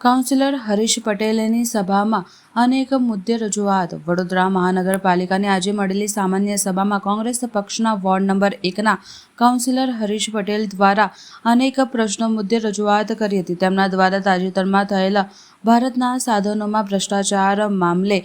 Councillor Harish પટેલની સભામાં અનેક મુદ્દે રજૂઆત. વડોદરા મહાનગરપાલિકાની આજે મળેલી સામાન્ય સભામાં કોંગ્રેસ પક્ષના વોર્ડ નંબર એકના કાઉન્સિલર હરીશ પટેલ દ્વારા અનેક પ્રશ્નો મુદ્દે રજૂઆત કરી હતી. તેમના દ્વારા તાજેતરમાં થયેલા ભારતના સાધનોમાં ભ્રષ્ટાચાર મામલે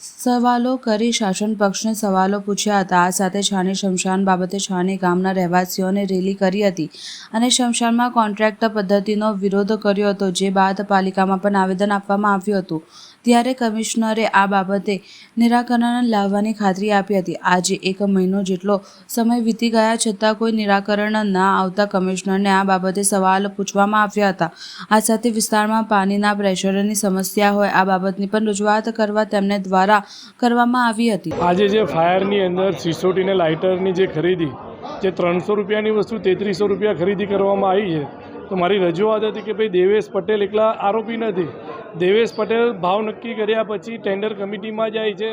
સવાલો કરી શાસન પક્ષને સવાલો પૂછ્યા હતા. આ સાથે છાની શમશાન બાબતે છાની ગામના રહેવાસીઓને રેલી કરી હતી અને શમશાનમાં કોન્ટ્રાક્ટ પદ્ધતિનો વિરોધ કર્યો હતો, જે બાદ પાલિકામાં પણ આવેદન આપવામાં આવ્યું હતું. ત્યારે કમિશનરે આ બાબતે નિરાકરણ લાવવાની ખાતરી આપી હતી. આજે એક મહિનો જેટલો સમય વીતી ગયા છતાં કોઈ નિરાકરણ ના આવતા કમિશનરને આ બાબતે સવાલ પૂછવામાં આવ્યા હતા. આ સાથે વિસ્તારમાં પાણીના પ્રેશરની સમસ્યા હોય આ બાબતની પણ રજૂઆત કરવા તેમને દ્વારા કરવામાં આવી હતી. આજે જે ફાયરની અંદર સિસોટીને લાઇટરની જે ખરીદી, જે ત્રણસો રૂપિયાની વસ્તુ તેત્રીસો રૂપિયા ખરીદી કરવામાં આવી છે, તો મારી રજૂઆત હતી કે ભાઈ દેવેશ પટેલ એકલા આરોપી નથી. દેવેશ પટેલ ભાવ નક્કી કર્યા પછી ટેન્ડર કમિટીમાં જાય છે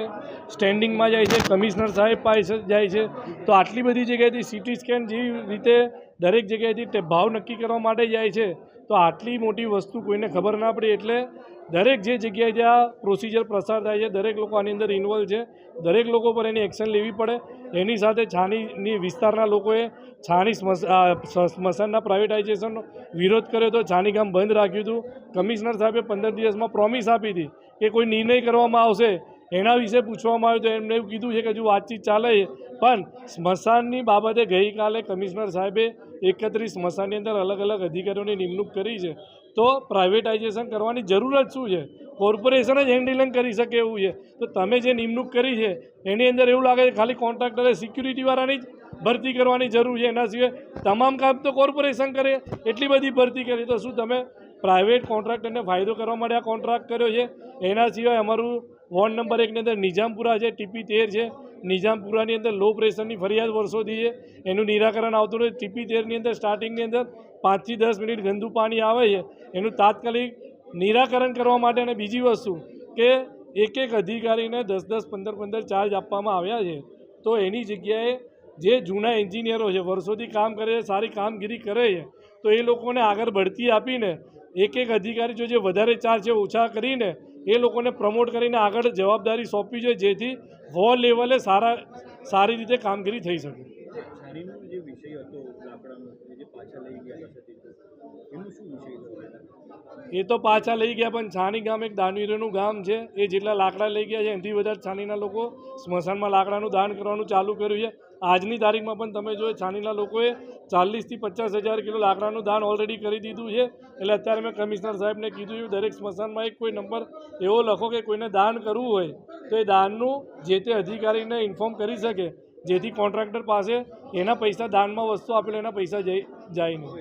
સ્ટેન્ડિંગમાં જાય છે કમિશનર સાહેબ પાસે જાય છે. તો આટલી બધી જગ્યાએથી સીટી સ્કેન જેવી રીતે દરેક જગ્યાએથી ભાવ નક્કી કરવા માટે જાય છે. તો આટલી મોટી વસ્તુ કોઈને ખબર ના પડે એટલે દરેક જે જગ્યાએ જ્યાં પ્રોસિજર પ્રસાર થાય છે, દરેક લોકો આની અંદર ઇન્વોલ્વ છે. દરેક લોકો પર એની એક્શન લેવી પડે. એની સાથે છાનીની વિસ્તારના લોકોએ સ- સ્મશાનના પ્રાઇવેટાઇઝેશનનો વિરોધ કર્યો હતો છાની ગામ બંધ રાખ્યું હતું. કમિશનર સાહેબે પંદર દિવસમાં પ્રોમિસ આપી હતી કે કોઈ નિર્ણય કરવામાં આવશે એના વિશે પૂછવામાં આવ્યું તો એમને એવું કીધું છે કે હજુ વાતચીત ચાલે છે. પણ સ્મશાનની બાબતે ગઈકાલે કમિશનર સાહેબે એકત્રીસ સ્મશાનની અંદર અલગ અલગ અધિકારીઓની નિમણૂક કરી છે. તો પ્રાઇવેટાઇઝેશન કરવાની જરૂર જ શું છે? કોર્પોરેશન જ હેન્ડલિંગ કરી શકે એવું છે. તો તમે જે નિમણૂક કરી છે, એની અંદર એવું લાગે છે ખાલી કોન્ટ્રાક્ટરે સિક્યુરિટીવાળાની જ ભરતી કરવાની જરૂર છે. એના સિવાય તમામ કામ તો કોર્પોરેશન કરે, એટલી બધી ભરતી કરી. તો શું તમે પ્રાઇવેટ કોન્ટ્રાક્ટરને ફાયદો કરવા માટે આ કોન્ટ્રાક્ટ કર્યો છે? એના સિવાય અમારું વોર્ડ નંબર એકની અંદર નિઝામપુરા છે, ટીપી તેર છે. નિઝામપુરાની અંદર લો પ્રેશરની ફરિયાદ વર્ષોથી છે. એનું નિરાકરણ આવતું નથી. ટીપી તેરની અંદર સ્ટાર્ટિંગની અંદર પાંચથી દસ મિનિટ ગંદુ પાણી આવે છે. એનું તાત્કાલિક નિરાકરણ કરવા માટે અને બીજી વસ્તુ કે એક એક અધિકારીને દસ દસ પંદર પંદર ચાર્જ આપવામાં આવ્યા છે. તો એની જગ્યાએ જે જૂના એન્જિનિયરો છે, વર્ષોથી કામ કરે છે, સારી કામગીરી કરે છે, તો એ લોકોને આગળ બઢતી આપીને એક એક અધિકારી જો જે વધારે ચાર્જ છે, ઓછા કરીને એ લોકોને પ્રમોટ કરીને આગળ જવાબદારી સોંપવી જોઈએ જેથી વોર લેવલે સારા સારી રીતે કામગીરી થઈ શકે. એ તો પાછા લઈ ગયા પણ છાની ગામ એક દાનવીરોનું ગામ છે એ જેટલા લાકડા લઈ ગયા છે એનાથી વધારે છાનીના લોકો સ્મશાનમાં લાકડાનું દાન કરવાનું ચાલુ કર્યું છે. આજની તારીખમાં પણ તમે જો છાનીના લોકોએ ચાલીસથી પચાસ હજાર કિલો લાકડાનું દાન ઓલરેડી કરી દીધું છે. એટલે અત્યારે મેં કમિશનર સાહેબને કીધું છે દરેક સ્મશાનમાં એક કોઈ નંબર એવો લખો કે કોઈને દાન કરવું હોય તો એ દાનનું જે તે અધિકારીને ઇન્ફોર્મ કરી શકે. જેથી કોન્ટ્રાક્ટર પાસે એના પૈસા દાનમાં વસ્તુ આપેલો એના પૈસા જઈ જાય નહીં.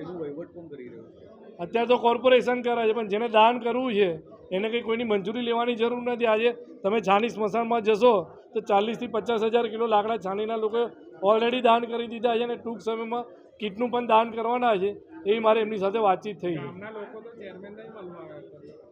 અત્યારે તો કોર્પોરેશન કરે છે પણ જેને દાન કરવું છે એને કંઈ કોઈની મંજૂરી લેવાની જરૂર નથી. આજે તમે છાની સ્મશાનમાં જશો તો ચાલીસથી પચાસ હજાર કિલો લાકડા છાનીના લોકોએ ઓલરેડી દાન કરી દીધા છે અને ટૂંક સમયમાં કીટનું પણ દાન કરવાના છે. એવી મારે એમની સાથે વાતચીત થઈ.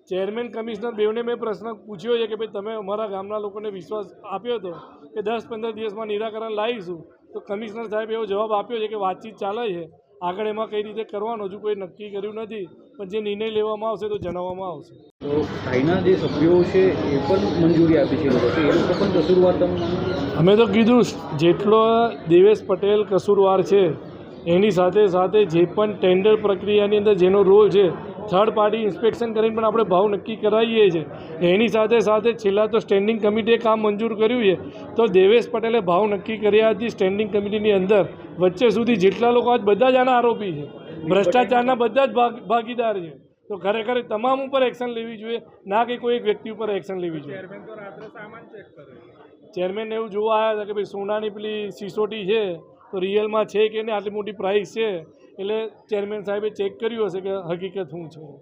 ચેરમેન કમિશનર બેવને મેં પ્રશ્ન પૂછ્યો છે કે ભાઈ તમે અમારા ગામના લોકોને વિશ્વાસ આપ્યો હતો કે દસ પંદર દિવસમાં નિરાકરણ લાવીશું? તો કમિશનર સાહેબ એવો જવાબ આપ્યો છે કે વાતચીત ચાલે છે. આગળ એમાં કઈ રીતે કરવાનું હજુ કોઈ નક્કી કર્યું નથી પણ જે નિર્ણય લેવામાં આવશે તો જણાવવામાં આવશે તો સાઈના જે સભ્યો છે એ પણ મંજૂરી આપી છે લોકો એ લોકો પણ કસૂરવાર? અમે તો કીધું જેટલો દેવેશ પટેલ કસૂરવાર છે એની સાથે સાથે જે પણ ટેન્ડર પ્રક્રિયાની અંદર જેનો રોલ છે થર્ડ પાર્ટી ઇન્સ્પેક્શન કરીને પણ આપણે ભાવ નક્કી કરાવીએ છીએ. એની સાથે સાથે છેલ્લા તો સ્ટેન્ડિંગ કમિટીએ કામ મંજૂર કર્યું છે. તો દેવેશ પટેલે ભાવ નક્કી કર્યા હતી સ્ટેન્ડિંગ કમિટીની અંદર. વચ્ચે સુધી જેટલા લોકો આજ બધા જ આના આરોપી છે. ભ્રષ્ટાચારના બધા જ ભાગ ભાગીદાર છે. તો ખરેખર તમામ ઉપર એક્શન લેવી જોઈએ. ના કે કોઈ એક વ્યક્તિ ઉપર એક્શન લેવી જોઈએ. ચેરમેન એવું જોવા આવ્યા હતા કે ભાઈ સોનાની પેલી સિસોટી છે તો રિયલમાં છે કે નહીં? આટલી મોટી પ્રાઇસ છે. એટલે ચેરમેન સાહેબે ચેક કર્યું હશે કે હકીકત શું છે.